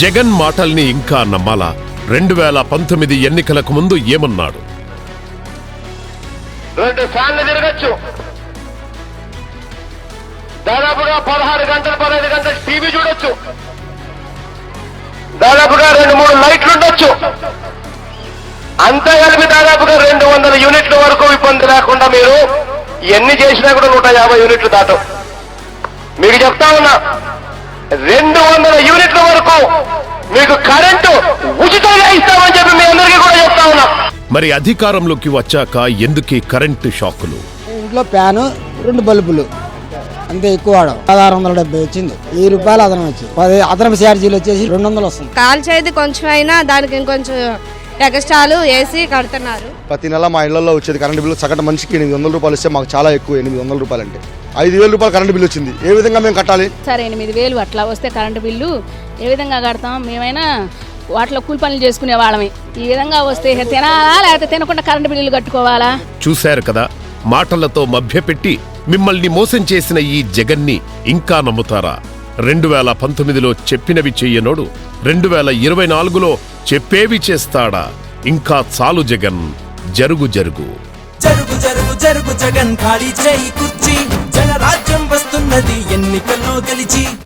జగన్ మాటల్ని ఇంకా నమ్మాలా? రెండు వేల పంతొమ్మిది ఎన్నికలకు ముందు ఏమన్నాడు? రెండు సార్లు తిరగచ్చు. దాదాపుగా పదహారు గంటలు పదహైదు గంటలు టీవీ చూడొచ్చు. దాదాపుగా రెండు మూడు లైట్లు ఉండొచ్చు. అంతా కలిపి దాదాపుగా రెండు వందల యూనిట్ల వరకు ఇబ్బంది లేకుండా మీరు ఎన్ని చేసినా కూడా నూట యాభై యూనిట్లు దాటం. మీకు చెప్తా ఉన్నా రెండు వందల యూనిట్ల వరకు మీకు కరెంటు ఉచితంగా ఇస్తామని చెప్పి మీ అందరికీ కూడా చెప్తా ఉన్నా. మరి అధికారంలోకి వచ్చాక ఎందుకీ కరెంటు షాకులు? ఇంట్లో ఫ్యాను రెండు బల్బులు. అంతే ఎక్కువ పదహారు వందల డెబ్బై వచ్చింది. వెయ్యి రూపాయలు అదనం వచ్చింది. పది అదనపు ఛార్జీలు వచ్చేసి రెండు వందలు వస్తుంది. కాల్చేది కొంచెం అయినా దానికి ఇంకొంచెం ఎక్స్ట్రాలు వేసి కడుతున్నారు. ప్రతి నెల మా ఇళ్ళలో వచ్చేది కరెంట్ బిల్లు సగటు మనిషికి ఎనిమిది వందల రూపాయలు ఇస్తే మాకు చాలా ఎక్కువ ఎనిమిది వందల రూపాయలు అంటే. ఐదు వేల రూపాయలు కరెంట్ బిల్లు వచ్చింది. ఏ విధంగా మేము కట్టాలి? సరే ఎనిమిది వేలు అట్లా వస్తే కరెంటు బిల్లు ఏ విధంగా కడతాం? మేమైనా వాటిలో కూలి పనులు చేసుకునే వాళ్ళమే. ఈ విధంగా వస్తే తినాలా లేకపోతే తినకుండా కరెంటు బిల్లులు కట్టుకోవాలా? చూశారు కదా మాటలతో మభ్యపెట్టి మిమ్మల్ని మోసం చేసిన ఈ జగన్ని ఇంకా నమ్ముతారా? రెండు వేల పంతొమ్మిదిలో చెప్పినవి చెయ్యనోడు రెండు వేల ఇరవై నాలుగులో చెప్పేవి చేస్తాడా? ఇంకా చాలు జగన్ జరుగు జరుగు. జరుగు జరుగు జరుగు జగన్ ఖాళీ చేయి కుర్చీ. జనరాజ్యం వస్తున్నది ఎన్నికల్లో గెలిచి.